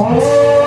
Oh!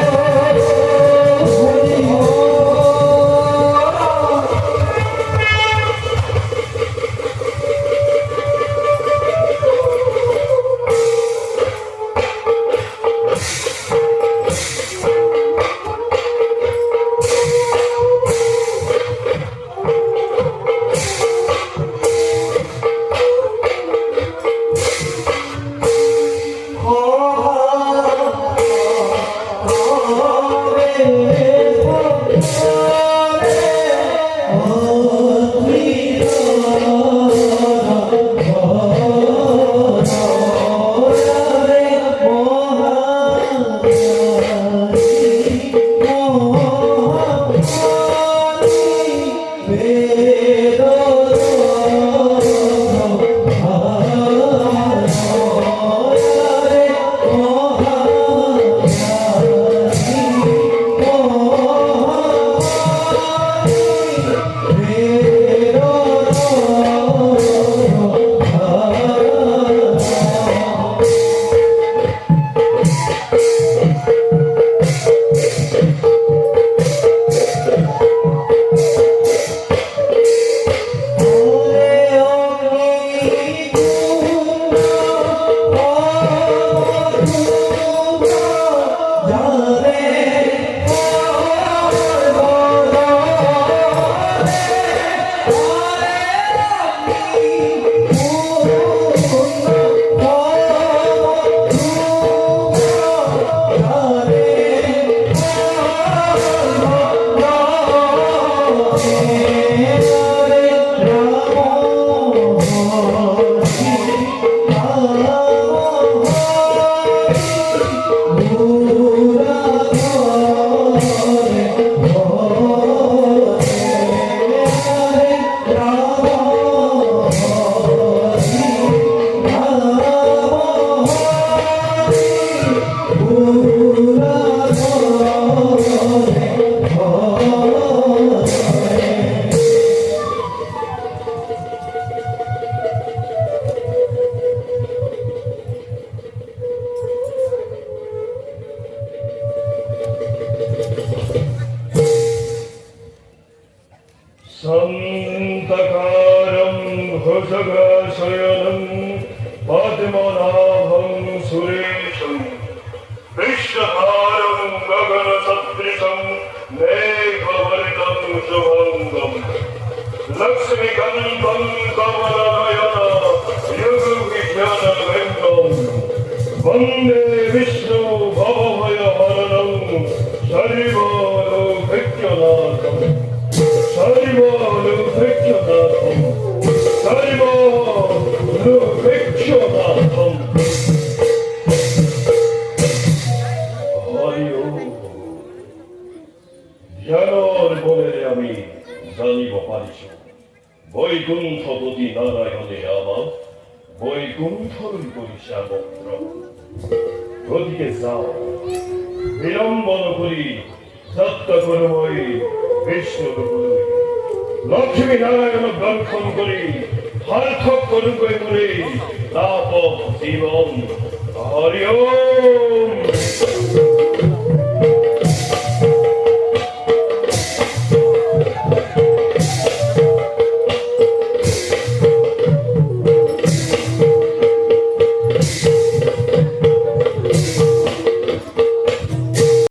सन्तकारं भुजगशयनं पद्मनाभं सुरेशं विश्वहारं गगनसदृशं मेघवर्णं शुभङ्गम् लक्ष्मीकान्तं कमलनयन युगविज्ञानवृन्दम् वन्दे विष्णु भवभयहरणं शरीरोभिज्ञनाथम् জ্ঞানর মনে আমি জানিব পারিছ বৈকুণ্ঠপতি নারায়ণে আমার বৈকুণ্ঠরই করিসা মন্ত্র গতিকে যাও বিলম্বন করি সত্য করবই বিষ্ণু লক্ষ্মী নারায়ণ দর্শন করি সাৰ্থক করুকৈ করি তাপ জীবন হরি ওম